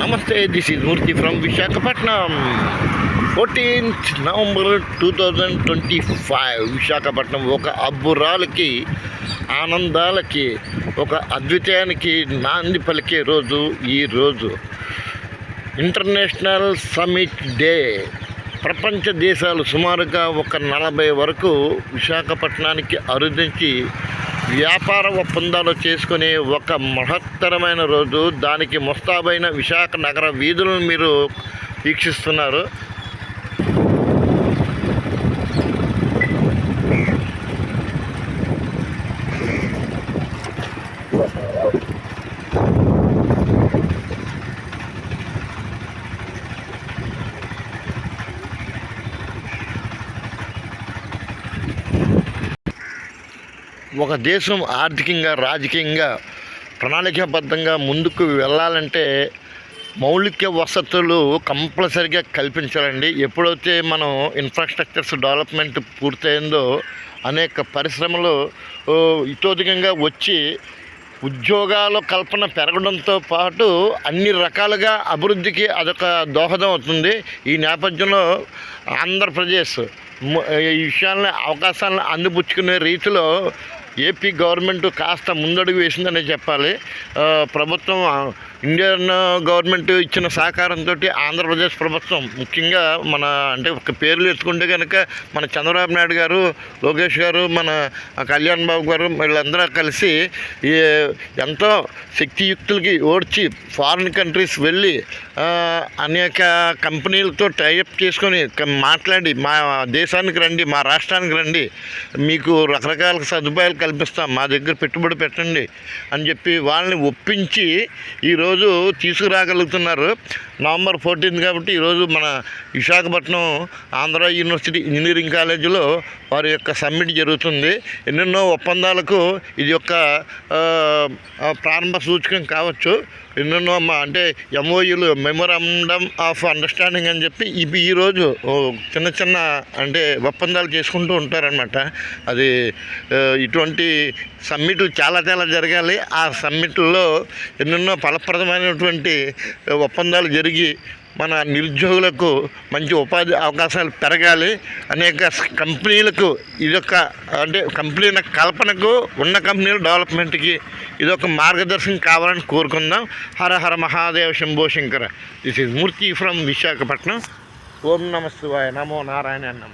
నమస్తే this is Murthy from Visakhapatnam fourteenth November two thousand twenty five Visakhapatnam ఒక అబ్బురాలకి ఆనందాలకి ఒక అద్వితయానికి నాంది పలికే రోజు ఈ రోజు. ఇంటర్నేషనల్ సమిట్ డే ప్రపంచ దేశాలు సుమారుగా ఒక నలభై వరకు విశాఖపట్నానికి అరుదించి వ్యాపార ఒప్పందాలు చేసుకునే ఒక మహత్తరమైన రోజు. దానికి ముస్తాబైన విశాఖ నగర వీధులను మీరు వీక్షిస్తున్నారు. ఒక దేశం ఆర్థికంగా రాజకీయంగా ప్రణాళికాబద్ధంగా ముందుకు వెళ్ళాలంటే మౌలిక వసతులు కంపల్సరిగా కల్పించాలండి. ఎప్పుడైతే మనం ఇన్ఫ్రాస్ట్రక్చర్స్ డెవలప్మెంట్ పూర్తయిందో అనేక పరిశ్రమలు ఇతోధికంగా వచ్చి ఉద్యోగాల కల్పన పెరగడంతో పాటు అన్ని రకాలుగా అభివృద్ధికి అదొక దోహదం అవుతుంది. ఈ నేపథ్యంలో ఆంధ్రప్రదేశ్ ఈ విషయాలను అవకాశాలను అందిపుచ్చుకునే రీతిలో ఏపీ గవర్నమెంట్ కాస్త ముందడుగు వేసిందనే చెప్పాలి. ప్రభుత్వం ఇండియన్ గవర్నమెంట్ ఇచ్చిన సహకారంతో ఆంధ్రప్రదేశ్ ప్రభుత్వం ముఖ్యంగా మన అంటే ఒక పేర్లు ఎత్తుకుంటే కనుక మన చంద్రబాబు నాయుడు గారు లోకేష్ గారు మన కళ్యాణ్ బాబు గారు వీళ్ళందరూ కలిసి ఎంతో శక్తియుక్తులకి ఓడ్చి ఫారిన్ కంట్రీస్ వెళ్ళి అనేక కంపెనీలతో టైఅప్ చేసుకొని మాట్లాడి మా దేశానికి రండి మా రాష్ట్రానికి రండి మీకు రకరకాల సదుపాయాలు కల్పిస్తాం మా దగ్గర పెట్టుబడి పెట్టండి అని చెప్పి వాళ్ళని ఒప్పించి ఈరోజు తీసుకురాగలుగుతున్నారు. నవంబర్ ఫోర్టీన్త్ కాబట్టి ఈరోజు మన విశాఖపట్నం ఆంధ్ర యూనివర్సిటీ ఇంజనీరింగ్ కాలేజీలో వారి యొక్క సమ్మిట్ జరుగుతుంది. ఎన్నెన్నో ఒప్పందాలకు ఇది ఒక ప్రారంభ సూచకం కావచ్చు. ఎన్నెన్నో మా అంటే ఎంఓయూలు మెమోరాండమ్ ఆఫ్ అండర్స్టాండింగ్ అని చెప్పి ఇవి ఈరోజు చిన్న చిన్న అంటే ఒప్పందాలు చేసుకుంటూ ఉంటారనమాట అది ఇటువంటి ఇటువంటి సమ్మిట్లు చాలా చాలా జరగాలి. ఆ సమ్మిట్లో ఎన్నెన్నో ఫలప్రదమైనటువంటి ఒప్పందాలు జరిగి మన నిరుద్యోగులకు మంచి ఉపాధి అవకాశాలు పెరగాలి. అనేక కంపెనీలకు ఇదొక అంటే కంపెనీల కల్పనకు ఉన్న కంపెనీల డెవలప్మెంట్కి ఇదొక మార్గదర్శనం కావాలని కోరుకుందాం. Hara Hara Mahadeva Shambho Shankara. This is Murthy from Visakhapatnam. ఓం నమస్తే శివాయ. నమో నారాయణ నమ.